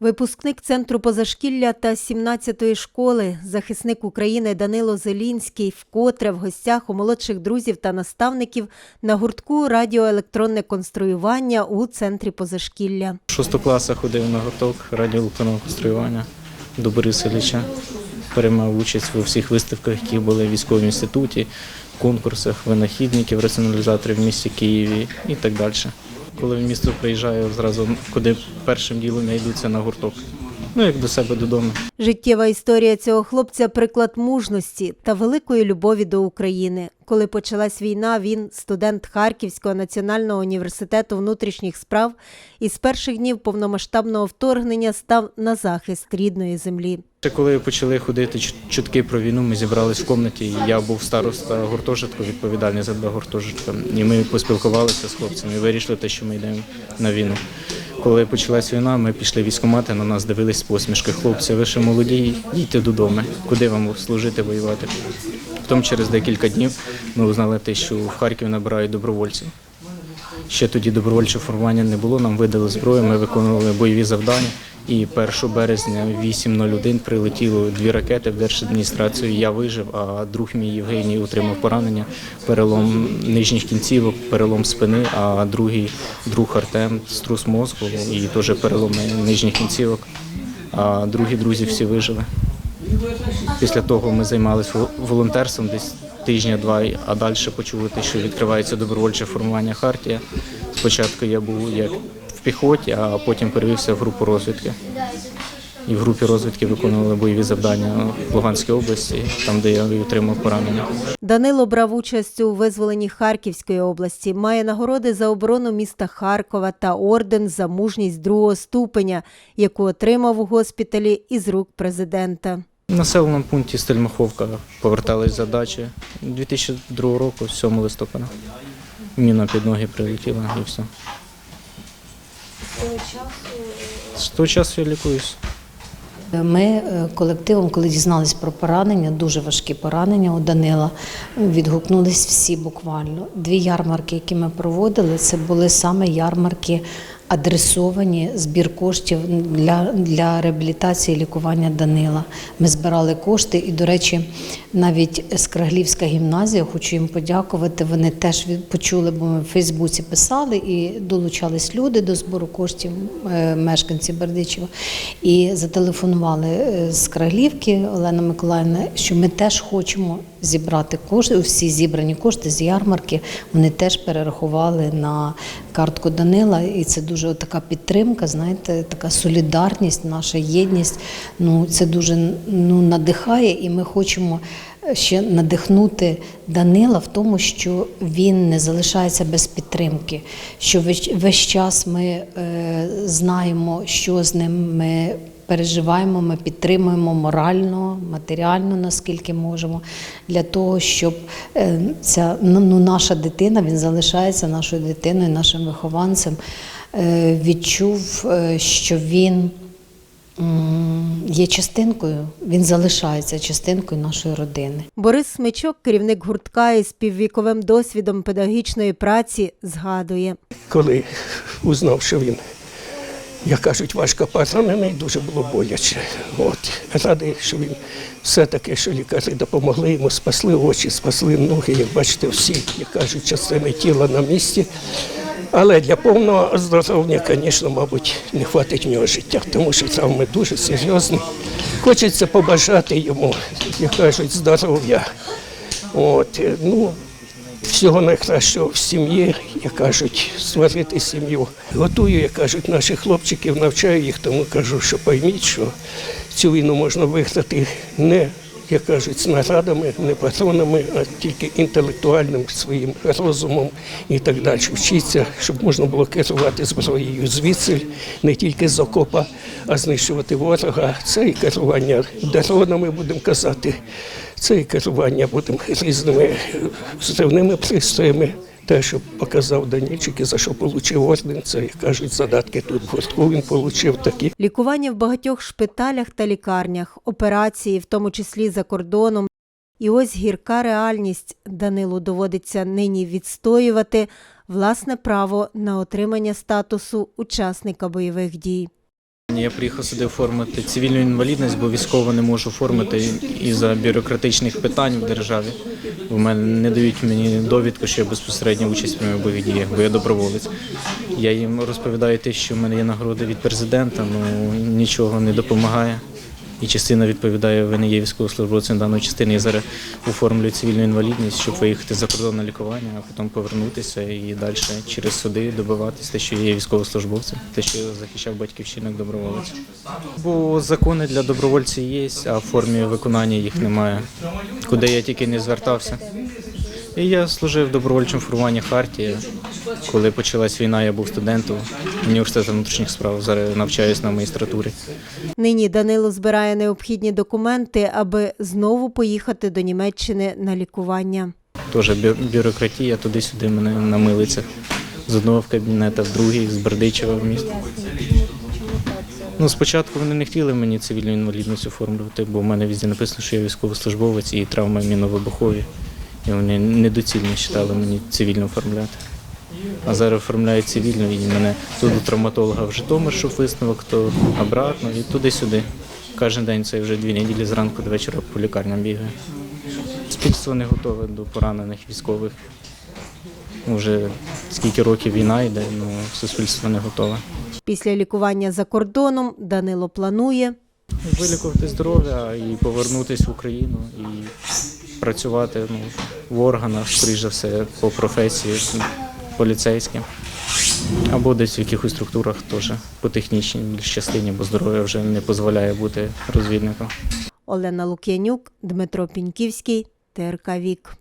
Випускник центру позашкілля та 17-ї школи, захисник України Данило Зелінський, вкотре в гостях у молодших друзів та наставників на гуртку радіоелектронне конструювання у центрі позашкілля. В шосту класу ходив на гурток радіоелектронного конструювання до Бориса Ілліча. Приймав участь у всіх виставках, які були в військовому інституті, конкурсах винахідників, раціоналізаторів в місті Києві і так далі. Коли в місто приїжджаю, зразу куди першим ділом я йду, це на гурток. Ну, як до себе додому. Життєва історія цього хлопця приклад мужності та великої любові до України. Коли почалась війна, він студент Харківського національного університету внутрішніх справ і з перших днів повномасштабного вторгнення став на захист рідної землі. Коли почали ходити чутки про війну, ми зібрались в кімнаті. Я був староста гуртожитку, відповідальний за два гуртожитка. І ми поспілкувалися з хлопцями і вирішили те, що ми йдемо на війну. Коли почалась війна, ми пішли в військкомати, на нас дивились посмішки. Хлопці, ви ще молоді, їдьте додому. Куди вам служити, воювати? Потім через декілька днів ми узнали те, що в Харкові набирають добровольців. Ще тоді добровольчого формування не було, нам видали зброю, ми виконували бойові завдання. І 1 березня в 8.01 прилетіло дві ракети в держадміністрацію. Я вижив, а друг мій Євгеній отримав поранення, перелом нижніх кінцівок, перелом спини, а другий друг Артем струс мозку і теж перелом нижніх кінцівок. А другі друзі всі вижили. Після того ми займалися волонтерством десь тижня-два, а далі почули що відкривається добровольче формування Хартія. Спочатку я був як в піхоті, а потім перевівся в групу розвідки. І в групі розвідки виконували бойові завдання в Луганській області, там, де я отримав поранення. Данило брав участь у визволенні Харківської області, має нагороди за оборону міста Харкова та орден за мужність другого ступеня, яку отримав у госпіталі із рук президента. В населеному пункті Стельмаховка повертались за дачі 2002 року, 7 листопада. Міна під ноги прилетіла і все. З того часу я лікуюсь. Ми е, колективом, коли дізналися про поранення, дуже важкі поранення у Данила, відгукнулись всі буквально. Дві ярмарки, які ми проводили, це були саме ярмарки адресовані збір коштів для, для реабілітації і лікування Данила. Ми збирали кошти, і, до речі, навіть Скраглівська гімназія, хочу їм подякувати. Вони теж почули, бо ми в Фейсбуці писали і долучались люди до збору коштів, е, мешканці Бердичева. І зателефонували е, з Краглівки Олена Миколаївна, що ми теж хочемо зібрати кошти. Всі зібрані кошти з ярмарки вони теж перерахували на картку Данила. І це дуже така підтримка, знаєте, така солідарність, наша єдність. Ну це дуже ну надихає, і ми хочемо ще надихнути Данила в тому, що він не залишається без підтримки, що весь, весь час ми е, знаємо, що з ним ми переживаємо, ми підтримуємо морально, матеріально, наскільки можемо, для того, щоб е, ця ну, ну, наша дитина, він залишається нашою дитиною, нашим вихованцем, е, відчув, е, що він є частинкою, він залишається частинкою нашої родини. Борис Смичок, керівник гуртка із співвіковим досвідом педагогічної праці, згадує. коли узнав, що він, як кажуть, важко поранений, дуже було боляче. От. Радий, що він все-таки, що лікарі допомогли йому, спасли очі, спасли ноги, як бачите, всі, як кажуть, частини тіла на місці. Але для повного оздоровлення, звісно, мабуть, не хватить в нього життя, тому що травми дуже серйозні. Хочеться побажати йому, як кажуть, здоров'я. От, ну, всього найкращого в сім'ї, як кажуть, сварити сім'ю. Готую, як кажуть, наших хлопчиків, навчаю їх, тому кажу, що пойміть, що цю війну можна виграти не, як кажуть, снарядами, не патронами, а тільки інтелектуальним своїм розумом і так далі. Вчиться, щоб можна було керувати зброєю звідси, не тільки з окопа, а знищувати ворога. Це і керування дронами, будемо казати. Це і керування будемо різними зривними пристроями. Те, що показав Данільчик і за що отримав орден, це, як кажуть, задатки тут в гуртку він отримав такі. Лікування в багатьох шпиталях та лікарнях, операції, в тому числі за кордоном. І ось гірка реальність Данилу доводиться нині відстоювати власне право на отримання статусу учасника бойових дій. Я приїхав сюди оформити цивільну інвалідність, бо військово не можу оформити із-за бюрократичних питань в державі. У мене не дають мені довідку, що я безпосередньо участь в бойових діях, бо я доброволець. Я їм розповідаю те, що в мене є нагороди від президента, але нічого не допомагає. І частина відповідає, ви не є військовослужбовцем даної частини. Я зараз оформлюю цивільну інвалідність, щоб виїхати за кордон на лікування, а потім повернутися і далі через суди добиватися те, що є військовослужбовцем, те, що захищав батьківщину як доброволець. Бо закони для добровольців є, а в формі виконання їх немає. Куди я тільки не звертався. І я служив в добровольчому формуванні Хартія. Коли почалась війна, я був студентом університету внутрішніх справ. Зараз навчаюсь на магістратурі. Нині Данило збирає необхідні документи, аби знову поїхати до Німеччини на лікування. Теж бюрократія туди-сюди мене намилиться. З одного в кабінета, в другий, з Бердичева в місто. Ну, спочатку вони не хотіли мені цивільну інвалідність оформлювати, бо в мене везде написано, що я військовослужбовець і травми міновибухові. І вони недоцільно вважали мені цивільно оформляти. А зараз оформляють цивільно і мене тут до травматолога в Житомир, щоб висновок, то обратно і туди-сюди. Кожен день це вже дві неділі зранку до вечора по лікарням бігаю. Суспільство не готове до поранених військових. Вже скільки років війна йде, ну суспільство не готове. Після лікування за кордоном Данило планує Вилікувати здоров'я і повернутися в Україну і працювати ну, в органах, скоріш за все, по професії поліцейським. Або десь в якихось структурах теж по технічній більш частині, бо здоров'я вже не дозволяє бути розвідником. Олена Лук'янюк, Дмитро Піньківський, ТРК Вік.